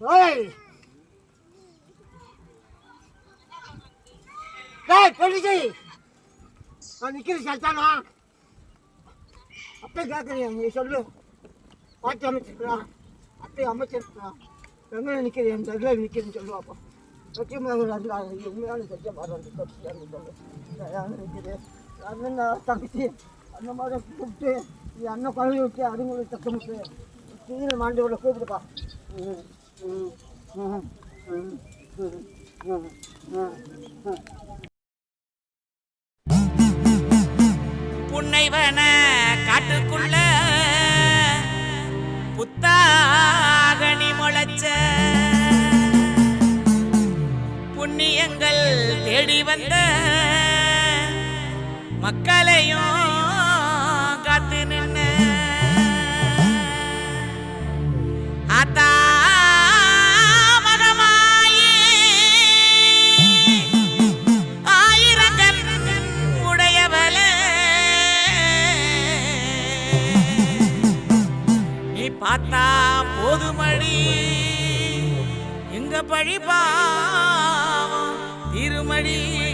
어이! 야, 벌리지! 아, 니끼리 잘 따라. 앞에 가, 그냥, 이 솔로. 왔지, 한번 찍더라. 앞에 한번 찍더라. 그러면 니끼리 한다. 그래, 니끼리 절로 와봐. 어떻게 말을 한다. 용맹하는 진짜 말하는데, 또 피하는 거. 야, 야, 니끼리. 라면 나왔다, 그치? அந்த மாதிரி கூப்பிட்டு நீ அண்ணன் குழந்தை விட்டு அதுங்களுக்கு தக்கமிட்டு தீவிர மாண்டவளை கூப்பிடுப்பா. ம் ம் புன்னைவன காட்டுக்குள்ள புத்தாகனி முளைச்ச புண்ணியங்கள் தேடி வந்த மக்களையும் பழிபா. திருமடி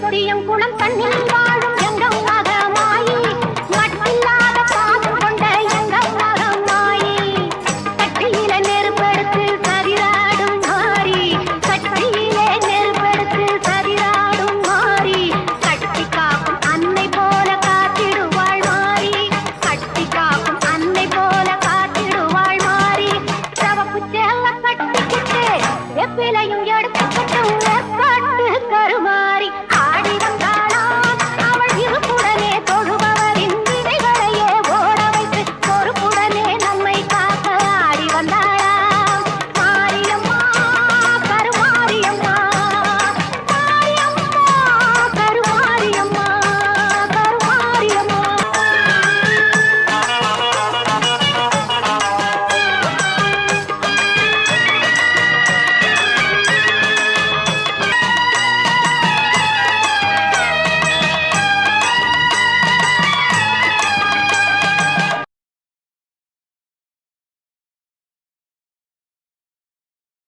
புளியங்குளம் தண்ணில் வாழும் எங்கம் அகமாயி மட்டில்லாத பாதம் கொண்ட எங்கம் அகமாயி கட்டியில நெருப்பெடுத்து கதிராடும் மாறி. கட்டியிலே நெருப்பெடுத்து கதிராடும்